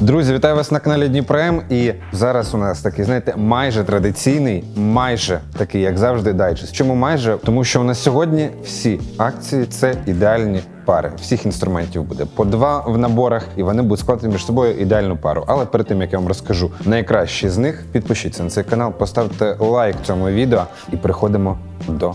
Друзі, вітаю вас на каналі Дніпрем. І зараз у нас такий, знаєте, майже традиційний, майже такий, як завжди, дайджест. Чому майже? Тому що у нас сьогодні всі акції це ідеальні пари. Всіх інструментів буде по два в наборах, і вони будуть складати між собою ідеальну пару. Але перед тим як я вам розкажу найкращі з них, підпишіться на цей канал, поставте лайк цьому відео і переходимо до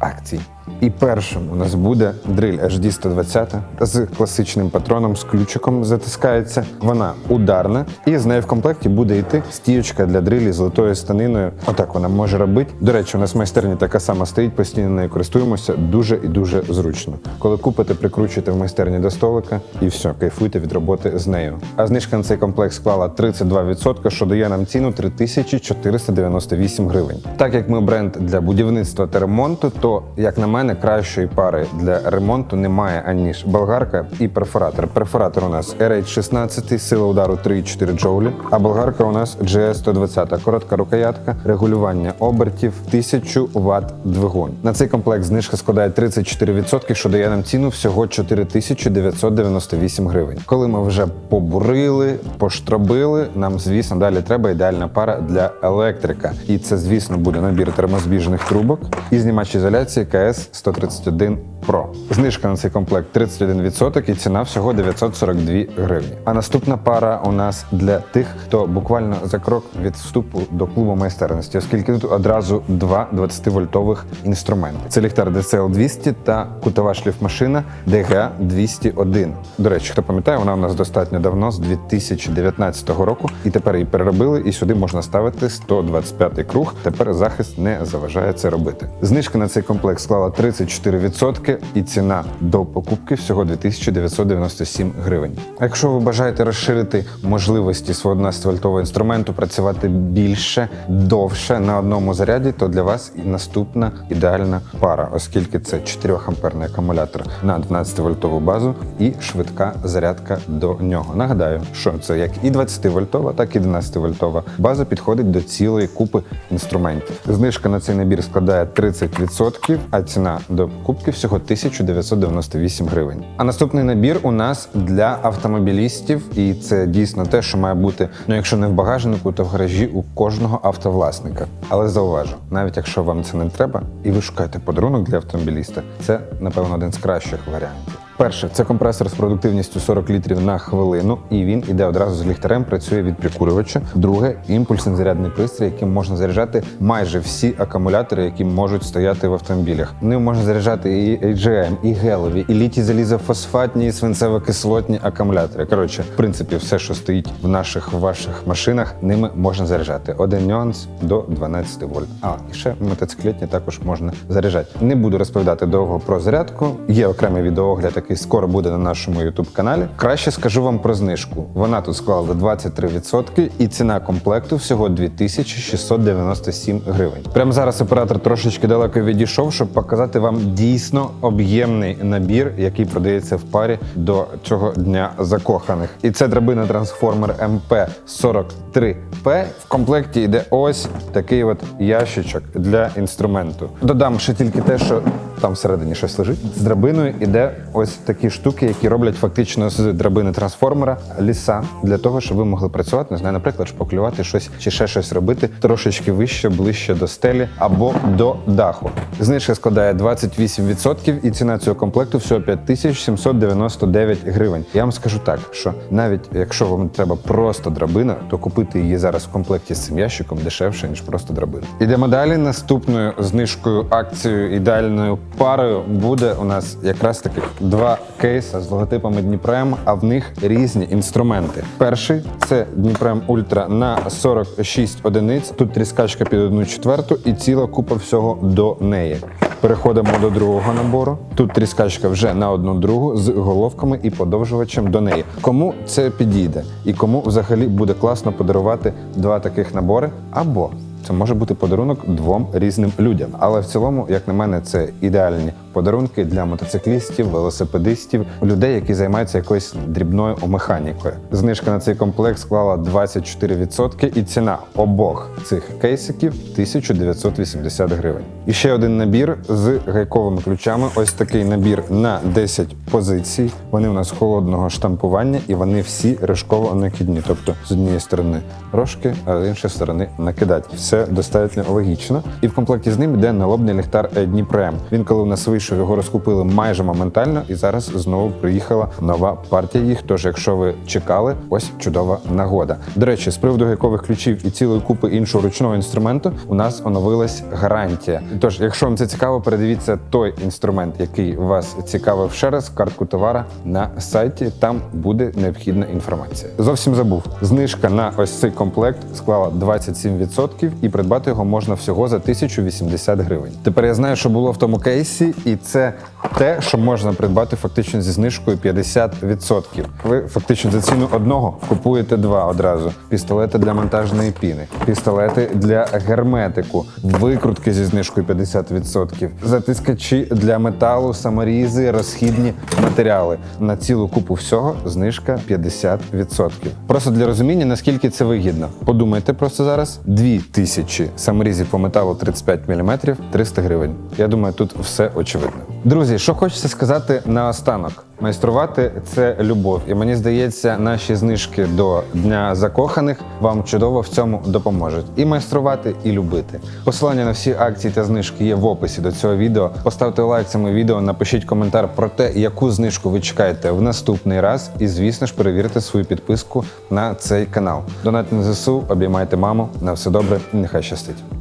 акцій. І першим у нас буде дриль HD 120 з класичним патроном, з ключиком затискається. Вона ударна, і з нею в комплекті буде йти стіючка для дрилі з золотою станиною. Отак вона може робити. До речі, у нас в майстерні така сама стоїть, постійно нею користуємося. Дуже і дуже зручно. Коли купите, прикручуєте в майстерні до столика і все, кайфуйте від роботи з нею. А знижка на цей комплект склала 32%, що дає нам ціну 3498 гривень. Так як ми бренд для будівництва та ремонту, то як на мене, кращої пари для ремонту немає аніж болгарка і перфоратор. Перфоратор у нас RH16, сила удару 3,4 джоулі, а болгарка у нас GS120, коротка рукоятка, регулювання обертів, 1000 Вт двигун. На цей комплект знижка складає 34%, що дає нам ціну всього 4998 гривень. Коли ми вже побурили, поштробили, нам, звісно, далі треба ідеальна пара для електрика. І це, звісно, буде набір термозбіжних трубок і знімач ізоляції КС 131 Pro. Знижка на цей комплект 31% і ціна всього 942 гривні. А наступна пара у нас для тих, хто буквально за крок від вступу до клубу майстерності, оскільки тут одразу два 20-вольтових інструменти. Це ліхтар DCL 200 та кутова шліфмашина DGA 201. До речі, хто пам'ятає, вона у нас достатньо давно, з 2019 року, і тепер її переробили, і сюди можна ставити 125 круг. Тепер захист не заважає це робити. Знижка на цей комплект склала 34% і ціна до покупки всього 2997 гривень. Якщо ви бажаєте розширити можливості свого 12-вольтового інструменту, працювати більше, довше на одному заряді, то для вас і наступна ідеальна пара, оскільки це 4 амперний акумулятор на 12-вольтову базу і швидка зарядка до нього. Нагадаю, що це як і 20-вольтова, так і 12-вольтова база підходить до цілої купи інструментів. Знижка на цей набір складає 30%, а ціна до покупки всього 1998 гривень. А наступний набір у нас для автомобілістів, і це дійсно те, що має бути, ну якщо не в багажнику, то в гаражі у кожного автовласника. Але зауважу, навіть якщо вам це не треба, і ви шукаєте подарунок для автомобіліста, це напевно один з кращих варіантів. Перше, це компресор з продуктивністю 40 літрів на хвилину, і він іде одразу з ліхтарем, працює від прикурювача. Друге, імпульсний зарядний пристрій, яким можна заряджати майже всі акумулятори, які можуть стояти в автомобілях. Ним можна заряджати і AGM, і гелові, і літій залізофосфатні, і свинцево-кислотні акумулятори. Коротше, в принципі, все, що стоїть в наших ваших машинах, ними можна заряджати. Один нюанс до 12 вольт. А і ще мотоциклетні також можна заряджати. Не буду розповідати довго про зарядку. Є окремий відеоогляд, який скоро буде на нашому youtube каналі. Краще скажу вам про знижку. Вона тут склала 23% і ціна комплекту всього 2697 гривень. Прямо зараз оператор трошечки далеко відійшов, щоб показати вам дійсно об'ємний набір, який продається в парі до цього дня закоханих. І це драбина трансформер МП-43П. В комплекті йде ось такий от ящичок для інструменту. Додам ще тільки те, що там всередині щось лежить. З драбиною іде ось такі штуки, які роблять фактично з драбини трансформера ліса для того, щоб ви могли працювати, не знаю, наприклад, шпаклювати щось чи ще щось робити трошечки вище, ближче до стелі або до даху. Знижка складає 28% і ціна цього комплекту всього 5799 гривень. Я вам скажу так, що навіть якщо вам треба просто драбина, то купити її зараз в комплекті з цим ящиком дешевше ніж просто драбина. Ідемо далі. Наступною знижкою акцією ідеальною парою буде у нас якраз таки два кейси з логотипами Дніпрем, а в них різні інструменти. Перший це Дніпрем Ультра на 46 одиниць. Тут тріскачка під одну четверту і ціла купа всього до неї. Переходимо до другого набору. Тут тріскачка вже на одну другу з головками і подовжувачем до неї. Кому це підійде і кому взагалі буде класно подарувати два таких набори або це може бути подарунок двом різним людям. Але в цілому, як на мене, це ідеальні подарунки для мотоциклістів, велосипедистів, людей, які займаються якоюсь дрібною механікою. Знижка на цей комплект склала 24% і ціна обох цих кейсиків 1980 гривень. І ще один набір з гайковими ключами. Ось такий набір на 10 позицій. Вони у нас холодного штампування і вони всі рожково накидні. Тобто з однієї сторони рожки, а з іншої сторони накидать. Все достатньо логічно. І в комплекті з ним йде налобний ліхтар Дніпрем. Він, коли у нас вийшов, його розкупили майже моментально, і зараз знову приїхала нова партія їх. Тож, якщо ви чекали, ось чудова нагода. До речі, з приводу гайкових ключів і цілої купи іншого ручного інструменту, у нас оновилась гарантія. Тож, якщо вам це цікаво, передивіться той інструмент, який вас цікавив ще раз, картку товара на сайті. Там буде необхідна інформація. Зовсім забув. Знижка на ось цей комплект склала 27% і придбати його можна всього за 1080 гривень. Тепер я знаю, що було в тому кейсі, це те, що можна придбати фактично зі знижкою 50%. Ви фактично за ціну одного купуєте два одразу: пістолети для монтажної піни, пістолети для герметику, викрутки зі знижкою 50%, затискачі для металу, саморізи, розхідні матеріали. На цілу купу всього знижка 50%. Просто для розуміння, наскільки це вигідно. Подумайте просто зараз: 2000 саморізів по металу 35 мм 300 гривень. Я думаю, тут все очевидно. Друзі, що хочеться сказати наостанок. Майструвати це любов, і мені здається, наші знижки до Дня закоханих вам чудово в цьому допоможуть. І майструвати, і любити. Посилання на всі акції та знижки є в описі до цього відео. Поставте лайк цьому відео, напишіть коментар про те, яку знижку ви чекаєте в наступний раз. І, звісно ж, перевірте свою підписку на цей канал. Донатьте на ЗСУ, обіймайте маму. На все добре і нехай щастить.